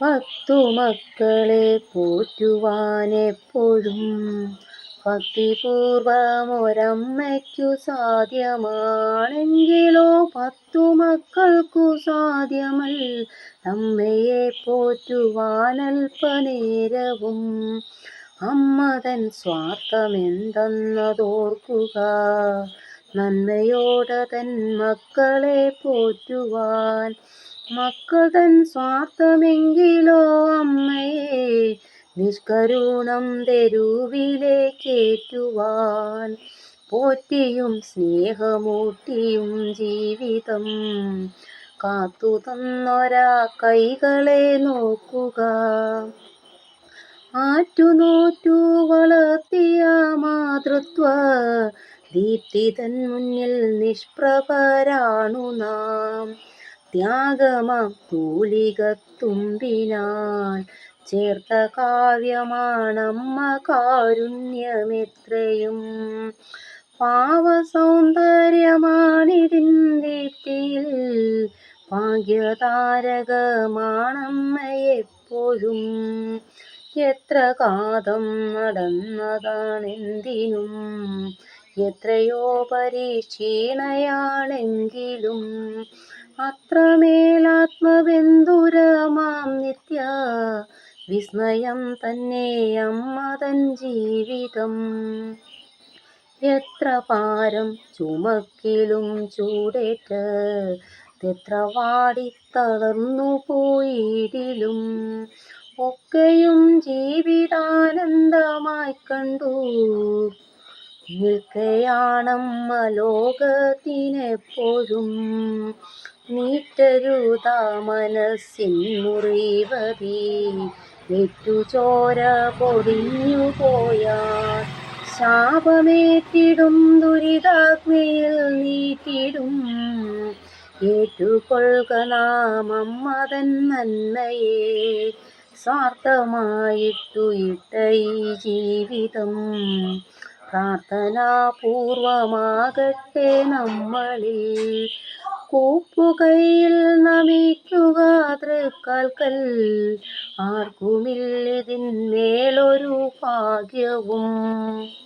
പത്തു മക്കളെ പോറ്റുവാനെപ്പോഴും ഭക്തിപൂർവമൊരമ്മയ്ക്കു സാധ്യമാണെങ്കിലോ പത്തു മക്കൾക്കു സാധ്യമല്ല അമ്മയെ പോറ്റുവാനൽപ്പനേരവും അമ്മതൻ സ്വാർത്ഥമെന്തെന്നതോർക്കുക. നന്മയോടെ തൻ മക്കളെ പോറ്റുവാൻ മക്കൾ തൻ സ്വാർത്ഥമെങ്കിലോ അമ്മയെ നിഷ്കരുണം തെരുവിലേക്കേറ്റുവാൻ പോറ്റിയും സ്നേഹമൂട്ടിയും ജീവിതം കാത്തു തന്നൊരാ കൈകളെ നോക്കുക. ആറ്റുനോറ്റു വളർത്തിയ മാതൃത്വ ദീപ്തി തൻ മുന്നിൽ നിഷ്പ്രഭരാണു നാം. ത്യാഗമാം തൂലികത്തുമ്പിനാൽ ചേർത്ത കാവ്യമാണമ്മ കാരുണ്യമെത്രയും. പാവസൗന്ദര്യമാണിതിൻ ദീപ്തിയിൽ ഭാഗ്യതാരകമാണമ്മയെപ്പോഴും. എത്ര കാതം നടന്നതാണെന്തിനും. എത്രയോ പരീക്ഷീണയാണെങ്കിലും അത്രമേലാത്മബന്ധുരമാം നിത്യ. വിസ്മയം തന്നെ മതൻ തൻ ജീവിതം. എത്ര പാരം ചുമക്കിലും ചൂടേറ്റ് എത്ര വാടിത്തളർന്നു പോയിടിലും. ഒക്കെയും ജീവിതാനന്ദമായി കണ്ടു. നിൽക്കയാണമ്മ ലോകത്തിനെപ്പോഴും നീറ്റരുതാ മനസ്സിൻ മുറിവതി. നെറ്റുചോര പൊടിഞ്ഞു പോയാൽ ശാപമേറ്റിടും ദുരിതാഗ്നിയിൽ നീറ്റിടും. ഏറ്റുകൊള്ളുക നാം അമ്മ തൻ നന്മയെ സ്വാർത്ഥമായിട്ടു ഇട്ട ഈ ജീവിതം. പ്രാർത്ഥനാപൂർവമാകട്ടെ നമ്മളിൽ. കൂപ്പുകയിൽ നമിക്കുക തൃക്കാൽക്കൽ ആർക്കുമില്ലിതിന്മേലൊരു ഭാഗ്യവും.